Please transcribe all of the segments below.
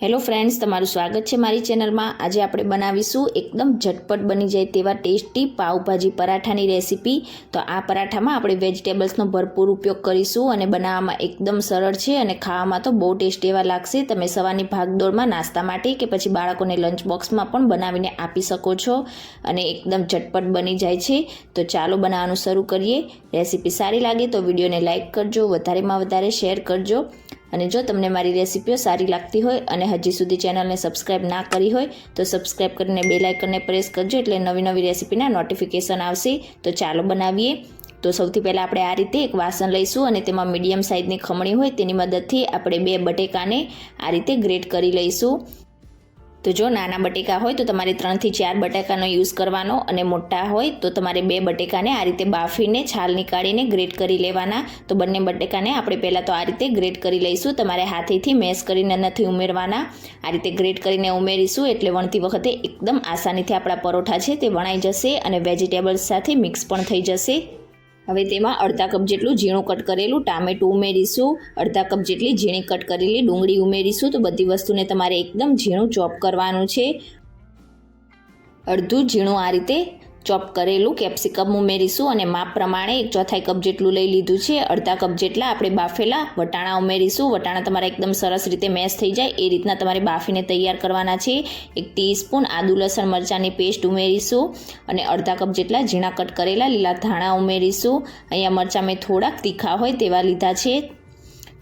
Hello friends, તમારું સ્વાગત છે મારી ચેનલમાં. આજે આપણે બનાવીશું એકદમ ઝટપટ બની જાય તેવા ટેસ્ટી પાવભાજી પરાઠાની રેસીપી. તો આ પરાઠામાં આપણે વેજીટેબલ્સનો ભરપૂર ઉપયોગ કરીશું અને બનાવવામાં એકદમ સરળ છે અને ખાવામાં તો બહુ ટેસ્ટી એવા લાગશે. તમે સવારની ભાગદોડમાં નાસ્તા માટે કે પછી બાળકોને લંચ બોક્સમાં પણ બનાવીને આપી શકો છો અને એકદમ ઝટપટ બની જાય છે. તો ચાલો બનાવવાનું શરૂ કરીએ. રેસીપી સારી લાગે તો વિડીયોને લાઇક કરજો, વધારેમાં વધારે શેર કરજો. અને જો તમને મારી રેસીપીઓ સારી લાગતી હોય અને હજી સુધી ચેનલને સબસ્ક્રાઇબ ના કરી હોય, તો સબસ્ક્રાઇબ કરીને બે લાઇકનને પ્રેસ કરજો એટલે નવી નવી રેસીપીના નોટિફિકેશન આવશે. તો ચાલો બનાવીએ. તો સૌથી પહેલાં આપણે આ રીતે એક વાસણ લઈશું અને તેમાં મીડિયમ સાઇઝની ખમણી હોય તેની મદદથી આપણે બે બટેકાને આ રીતે ગ્રેટ કરી લઈશું. તો જો નાના બટેકા હોય તો તમારે ત્રણથી ચાર બટાકાનો યુઝ કરવાનો અને મોટા હોય તો તમારે બે બટેકાને આ રીતે બાફીને છાલ નીકાળીને ગ્રેટ કરી લેવાના. તો બંને બટેકાને આપણે પહેલાં તો આ રીતે ગ્રેટ કરી લઈશું. તમારે હાથેથી મેશ કરીને નથી ઉમેરવાના. આ રીતે ગ્રેટ કરીને ઉમેરીશું એટલે વણતી વખતે એકદમ આસાનીથી આપણા પરોઠા છે તે વણાઈ જશે અને વેજીટેબલ્સ સાથે મિક્સ પણ થઈ જશે. હવે તેમાં અડધા કપ જેટલું ઝીણું કટ કરેલું ટામેટું ઉમેરીશું, અડધા કપ જેટલી ઝીણી કટ કરેલી ડુંગળી ઉમેરીશું, તો બધી વસ્તુને તમારે એકદમ ઝીણું ચોપ કરવાનું છે. અડધું ઝીણું આ રીતે ચોપ કરેલું કેપ્સિકમ ઉમેરીશું અને માપ પ્રમાણે એક ચોથાઈ કપ જેટલું લઈ લીધું છે. અડધા કપ જેટલા આપણે બાફેલા વટાણા ઉમેરીશું. વટાણા તમારે એકદમ સરસ રીતે મેશ થઈ જાય. એ રીતના તમારે બાફીને તૈયાર કરવાના છે. એક ટીસ્પૂન આદુ, લસણ, મરચાંની પેસ્ટ ઉમેરીશું અને અડધા કપ જેટલા ઝીણા કટ કરેલા લીલા ધાણા ઉમેરીશું. અહીંયા મરચાં મેં થોડાક તીખા હોય તેવા લીધા છે.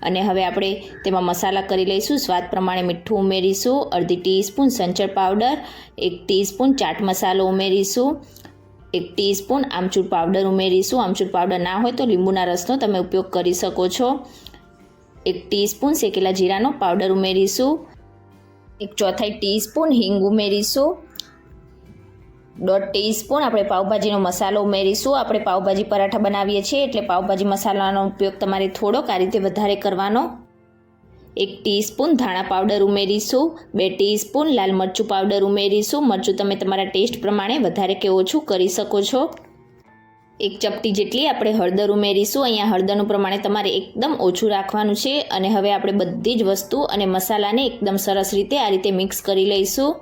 અને હવે આપણે તેમાં મસાલા કરી લઈશું. સ્વાદ પ્રમાણે મીઠું ઉમેરીશું. અડધી ટીસ્પૂન સંચર પાવડર. એક ટીસ્પૂન ચાટ મસાલો ઉમેરીશું. એક ટીસ્પૂન આમચૂર પાવડર ઉમેરીશું. આમચૂર પાવડર ના હોય તો લીંબુના રસનો તમે ઉપયોગ કરી શકો છો. એક ટીસ્પૂન શેકેલા જીરાનો પાવડર ઉમેરીશું. એક ચોથાઈ ટીસ્પૂન હિંગ ઉમેરીશું. દોઢ ટીસ્પૂન આપણે પાવભાજીનો મસાલો ઉમેરીશું. આપણે પાવભાજી પરાઠા બનાવીએ છીએ એટલે પાવભાજી મસાલાનો ઉપયોગ તમારે થોડોક આ રીતે વધારે કરવાનો એક ટીસ્પૂન ધાણા પાવડર ઉમેરીશું, બે ટીસ્પૂન લાલ મરચું પાવડર ઉમેરીશું. મરચું તમે તમારા ટેસ્ટ પ્રમાણે વધારે કે ઓછું કરી શકો છો. એક ચપટી જેટલી આપણે હળદર ઉમેરીશું. અહીંયા હળદરનું પ્રમાણે તમારે એકદમ ઓછું રાખવાનું છે અને હવે આપણે બધી જ વસ્તુ અને મસાલાને એકદમ સરસ રીતે આ રીતે મિક્સ કરી લઈશું.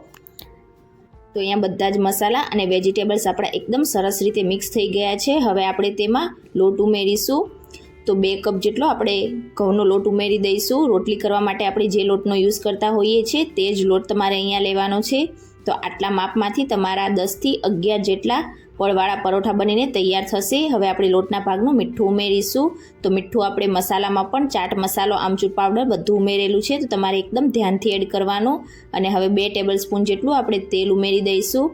તો અહીંયા બધા જ મસાલા અને વેજીટેબલ્સ આપણા એકદમ સરસ રીતે મિક્સ થઈ ગયા છે. હવે આપણે તેમાં લોટ ઉમેરીશું. તો બે કપ જેટલો આપણે ઘઉંનો લોટ ઉમેરી દઈશું. રોટલી કરવા માટે આપણે જે લોટનો યુઝ કરતા હોઈએ છીએ તે જ લોટ તમારે અહીંયા લેવાનો છે. તો આટલા માપમાંથી તમારા દસથી અગિયાર જેટલા પળવાળા પરોઠા બનીને તૈયાર થશે. હવે આપણે લોટના ભાગનું મીઠું ઉમેરીશું. તો મીઠું આપણે મસાલામાં પણ ચાટ મસાલો, આમચૂર પાવડર બધું ઉમેરેલું છે. તો તમારે એકદમ ધ્યાનથી એડ કરવાનું. અને હવે બે ટેબલ સ્પૂન જેટલું આપણે તેલ ઉમેરી દઈશું.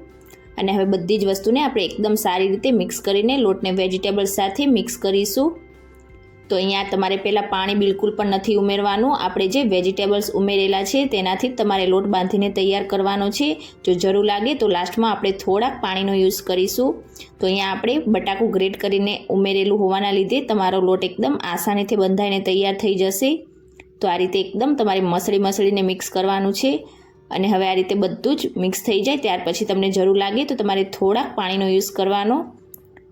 અને હવે બધી જ વસ્તુને આપણે એકદમ સારી રીતે મિક્સ કરીને લોટને વેજીટેબલ્સ સાથે મિક્સ કરીશું. તો અહીંયા તમારે પહેલાં પાણી બિલકુલ પણ નથી ઉમેરવાનું. આપણે જે વેજીટેબલ્સ ઉમેરેલા છે તેનાથી તમારે લોટ બાંધીને તૈયાર કરવાનો છે. જો જરૂર લાગે તો લાસ્ટમાં આપણે થોડાક પાણીનો યુઝ કરીશું. તો અહીંયા આપણે બટાકું ગ્રેટ કરીને ઉમેરેલું હોવાના લીધે તમારો લોટ એકદમ આસાનીથી બંધાઈને તૈયાર થઈ જશે. તો આ રીતે એકદમ તમારે મસળી મસળીને મિક્સ કરવાનું છે. અને હવે આ રીતે બધું જ મિક્સ થઈ જાય. ત્યાર પછી તમને જરૂર લાગે તો તમારે થોડાક પાણીનો યુઝ કરવાનો.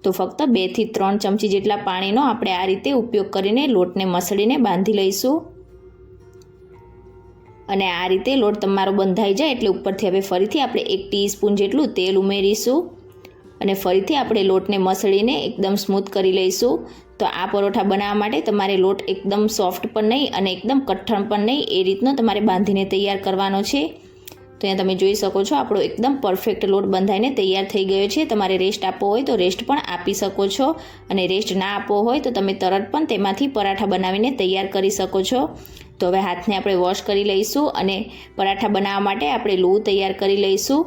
તો ફક્ત બેથી ત્રણ ચમચી જેટલા પાણીનો આપણે આ રીતે ઉપયોગ કરીને લોટને મસળીને બાંધી લઈશું. અને આ રીતે લોટ તમારો બંધાઈ જાય એટલે ઉપરથી હવે ફરીથી આપણે એક ટીસ્પૂન જેટલું તેલ ઉમેરીશું. અને ફરીથી આપણે લોટને મસળીને એકદમ સ્મૂથ કરી લઈશું. તો આ પરોઠા બનાવવા માટે તમારે લોટ એકદમ સોફ્ટ પણ નહીં અને એકદમ કઠણ પણ નહીં, એ રીતનો તમારે બાંધીને તૈયાર કરવાનો છે. તો અહીંયા તમે જોઈ શકો છો, આપણો એકદમ પરફેક્ટ લોટ બંધાઈને તૈયાર થઈ ગયો છે. તમારે રેસ્ટ આપવો હોય તો રેસ્ટ પણ આપી શકો છો. અને રેસ્ટ ના આપવો હોય તો તમે તરત પણ તેમાંથી પરાઠા બનાવીને તૈયાર કરી શકો છો. તો હવે હાથને આપણે વોશ કરી લઈશું અને પરાઠા બનાવવા માટે આપણે લૂ તૈયાર કરી લઈશું.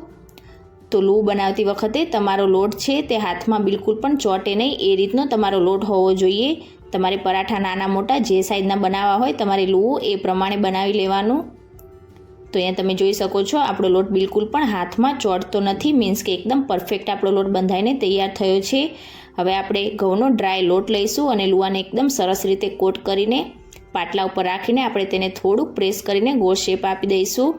તો લૂ બનાવતી વખતે તમારો લોટ છે તે હાથમાં બિલકુલ પણ ચોટે નહીં. એ રીતનો તમારો લોટ હોવો જોઈએ. તમારે પરાઠા નાના મોટા જે સાઈઝના બનાવવા હોય તમારે લૂ એ પ્રમાણે બનાવી લેવાનું. તો અહીંયા તમે જોઈ શકો છો, આપણો લોટ બિલકુલ પણ હાથમાં ચોટતો નથી મીન્સ કે એકદમ પરફેક્ટ આપણો લોટ બંધાઈને તૈયાર થયો છે. હવે આપણે ઘઉંનો ડ્રાય લોટ લઈશું અને લુવાને એકદમ સરસ રીતે કોટ કરીને પાટલા ઉપર રાખીને આપણે તેને થોડુંક પ્રેસ કરીને ગોળ શેપ આપી દઈશું.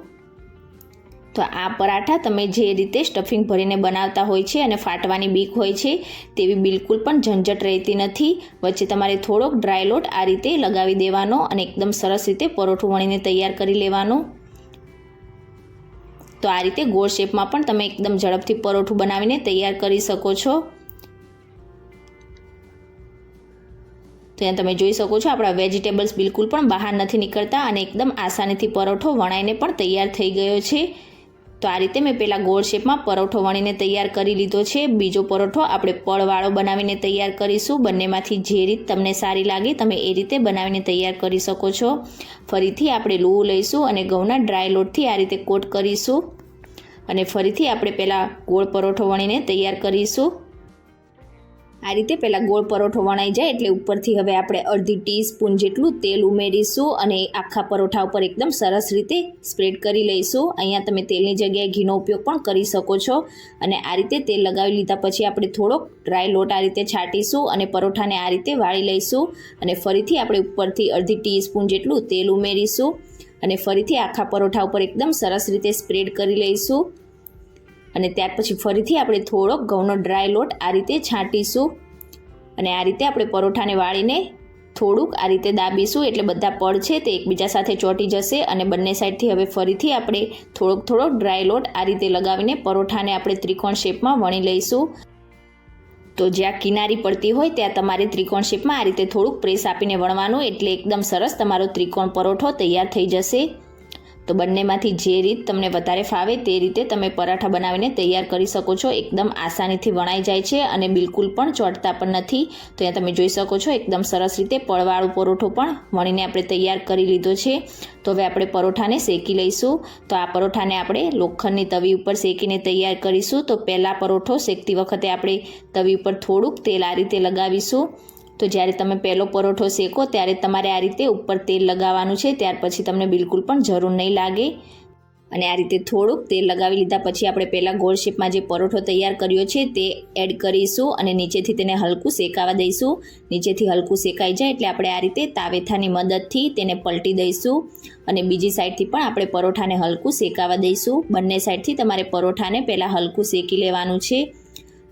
તો આ પરાઠા તમે જે રીતે સ્ટફિંગ ભરીને બનાવતા હોય છે અને ફાટવાની બીક હોય છે, તેવી બિલકુલ પણ ઝંઝટ રહેતી નથી. વચ્ચે તમારે થોડોક ડ્રાય લોટ આ રીતે લગાવી દેવાનો અને એકદમ સરસ રીતે પરોઠું વણીને તૈયાર કરી લેવાનું. તો આ રીતે ગોળ શેપમાં પણ તમે એકદમ ઝડપથી પરોઠું બનાવીને તૈયાર કરી શકો છો. તો અહીંયા તમે જોઈ શકો છો, આપણા વેજીટેબલ્સ બિલકુલ પણ બહાર નથી નીકળતા અને એકદમ આસાનીથી પરોઠો વણાઈને પણ તૈયાર થઈ ગયો છે. તો આ રીતે મેં પહેલાં ગોળ શેપમાં પરોઠો વણીને તૈયાર કરી લીધો છે. બીજો પરોઠો આપણે પળવાળો બનાવીને તૈયાર કરીશું. બંનેમાંથી જે રીત તમને સારી લાગે તમે એ રીતે બનાવીને તૈયાર કરી શકો છો. ફરીથી આપણે લૂવું લઈશું અને ઘઉંના ડ્રાય લોટથી આ રીતે કોટ કરીશું. અને ફરીથી આપણે પહેલાં ગોળ પરોઠો વણીને તૈયાર કરીશું. આ રીતે પહેલાં ગોળ પરોઠો વણાઈ જાય એટલે ઉપરથી હવે આપણે અડધી ટીસ્પૂન જેટલું તેલ ઉમેરીશું અને આખા પરોઠા ઉપર એકદમ સરસ રીતે સ્પ્રેડ કરી લઈશું. અહીંયા તમે તેલની જગ્યાએ ઘીનો ઉપયોગ પણ કરી શકો છો. અને આ રીતે તેલ લગાવી લીધા પછી આપણે થોડોક ડ્રાય લોટ આ રીતે છાંટીશું અને પરોઠાને આ રીતે વાળી લઈશું. અને ફરીથી આપણે ઉપરથી અડધી ટીસ્પૂન જેટલું તેલ ઉમેરીશું અને ફરીથી આખા પરોઠા ઉપર એકદમ સરસ રીતે સ્પ્રેડ કરી લઈશું. અને ત્યાર પછી ફરીથી આપણે થોડોક ઘઉંનો ડ્રાય લોટ આ રીતે છાંટીશું. અને આ રીતે આપણે પરોઠાને વાળીને થોડુંક આ રીતે દાબીશું. એટલે બધા પડ છે તે એકબીજા સાથે ચોંટી જશે અને બંને સાઈડથી હવે ફરીથી આપણે થોડોક થોડોક ડ્રાય લોટ આ રીતે લગાવીને પરોઠાને આપણે ત્રિકોણ શેપમાં વણી લઈશું. તો જ્યાં કિનારી પડતી હોય ત્યાં તમારે ત્રિકોણ શેપમાં આ રીતે થોડુંક પ્રેસ આપીને વણવાનું. એટલે એકદમ સરસ તમારો ત્રિકોણ પરોઠો તૈયાર થઈ જશે. તો બંનેમાંથી જે રીત તમને વધારે ફાવે તે રીતે તમે પરાઠા બનાવીને તૈયાર કરી શકો છો. એકદમ આસાનીથી વણાઈ જાય છે અને બિલકુલ પણ ચોટતા પણ નથી. તો અહીંયા તમે જોઈ શકો છો, એકદમ સરસ રીતે પળવાળું પરોઠો પણ વણીને આપણે તૈયાર કરી લીધો છે. તો હવે આપણે પરોઠાને શેકી લઈશું. તો આ પરોઠાને આપણે લોખંડની તવી ઉપર શેકીને તૈયાર કરીશું. તો પહેલાં પરોઠો શેકતી વખતે આપણે તવી ઉપર થોડુંક તેલ આ રીતે લગાવીશું. તો જ્યારે તમે પહેલો પરોઠો શેકો, ત્યારે તમારે આ રીતે ઉપર તેલ લગાવવાનું છે. ત્યાર પછી તમને બિલકુલ પણ જરૂર નહીં લાગે. અને આ રીતે થોડુંક તેલ લગાવી લીધા પછી આપણે પહેલાં ગોળ શેપમાં જે પરોઠો તૈયાર કર્યો છે, તે એડ કરીશું અને નીચેથી તેને હલકું શેકાવા દઈશું. નીચેથી હલકું શેકાઈ જાય એટલે આપણે આ રીતે તાવેથાની મદદથી તેને પલટી દઈશું. અને બીજી સાઈડથી પણ આપણે પરોઠાને હલકું શેકાવા દઈશું. બંને સાઈડથી તમારે પરોઠાને પહેલાં હલકું શેકી લેવાનું છે.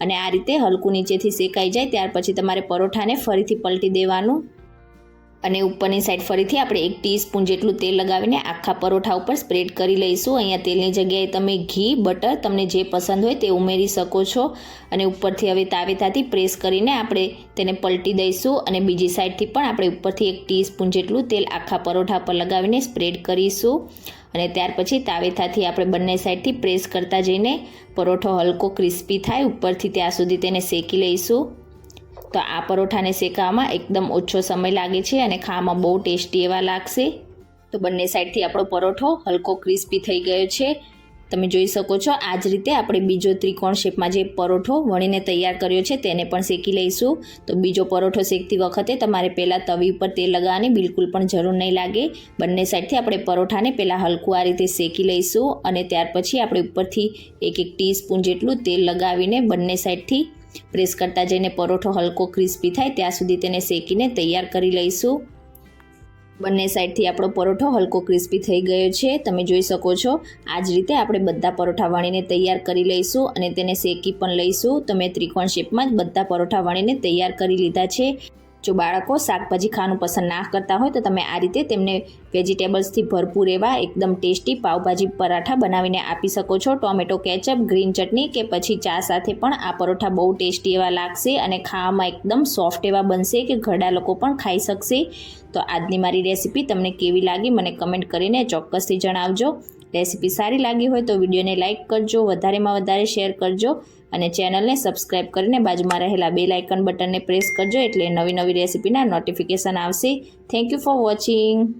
અને આ રીતે હલકું નીચેથી શેકાઈ જાય ત્યાર પછી તમારે પરોઠાને ફરીથી પલટી દેવાનું. અને ઉપરની સાઈડ ફરીથી આપણે એક ટીસ્પૂન જેટલું તેલ લગાવીને આખા પરોઠા ઉપર સ્પ્રેડ કરી લઈશું. અહીંયા તેલની જગ્યાએ તમે ઘી, બટર તમને જે પસંદ હોય તે ઉમેરી શકો છો. અને ઉપરથી હવે તાવેતાથી પ્રેસ કરીને આપણે તેને પલટી દઈશું અને બીજી સાઈડથી પણ આપણે ઉપરથી એક ટીસ્પૂન જેટલું તેલ આખા પરોઠા પર લગાવીને સ્પ્રેડ કરીશું. અને ત્યાર પછી તાવેથાથી આપણે બંને સાઈડથી પ્રેસ કરતા જઈને પરોઠો હલકો ક્રિસ્પી થાય, ઉપરથી ત્યાં સુધી તેને શેકી લઈશું. તો આ પરોઠાને શેકાવામાં એકદમ ઓછો સમય લાગે છે અને ખાવામાં બહુ ટેસ્ટી એવા લાગશે. તો બંને સાઈડથી આપણો પરોઠો હલકો ક્રિસ્પી થઈ ગયો છે. તમે જોઈ શકો છો આ જ રીતે આપણે બીજો ત્રિકોણ શેપમાં જે પરોઠો વણીને તૈયાર કર્યો છે તેને પણ શેકી લઈશું. તો બીજો પરોઠો શેકતી વખતે તમારે પહેલાં તવી ઉપર તેલ લગાવવાની બિલકુલ પણ જરૂર નહીં લાગે. બંને સાઈડથી આપણે પરોઠાને પહેલાં હલકું આ રીતે શેકી લઈશું અને ત્યાર પછી આપણે ઉપરથી એક એક ટીસ્પૂન જેટલું તેલ લગાવીને બંને સાઈડથી પ્રેસ કરતા જઈને પરોઠો હલકો ક્રિસ્પી થાય ત્યાં સુધી તેને શેકીને તૈયાર કરી લઈશું. બંને સાઈડથી આપણો પરોઠો હલકો ક્રિસ્પી થઈ ગયો છે. તમે જોઈ શકો છો આ જ રીતે આપણે બધા પરોઠા વણીને તૈયાર કરી લઈશું અને તેને શેકી પણ લઈશું. તો મેં ત્રિકોણ શેપમાં જ બધા પરોઠા વણીને તૈયાર કરી લીધા છે. જો બાળકો શાકભાજી ખાવાનું પસંદ ના કરતા હોય તો તમે આ રીતે તેમને વેજીટેબલ્સથી ભરપૂર એવા એકદમ ટેસ્ટી પાવભાજી પરાઠા બનાવીને આપી શકો છો. ટોમેટો કેચઅપ ગ્રીન ચટણી કે પછી ચા સાથે પણ આ પરોઠા બહુ ટેસ્ટી એવા લાગશે અને ખાવામાં એકદમ સોફ્ટ એવા બનશે કે ઘરડા લોકો પણ ખાઈ શકશે. તો આજની મારી રેસીપી તમને કેવી લાગી મને કમેન્ટ કરીને ચોક્કસથી જણાવજો. રેસીપી સારી લાગી હોય તો વિડીયોને લાઇક કરજો, વધારેમાં વધારે શેર કરજો. અને ચેનલને સબસ્ક્રાઇબ કરીને બાજુમાં રહેલા બેલ આઇકન બટનને પ્રેસ કરજો એટલે નવી નવી રેસીપીના નોટિફિકેશન આવશે. Thank you for watching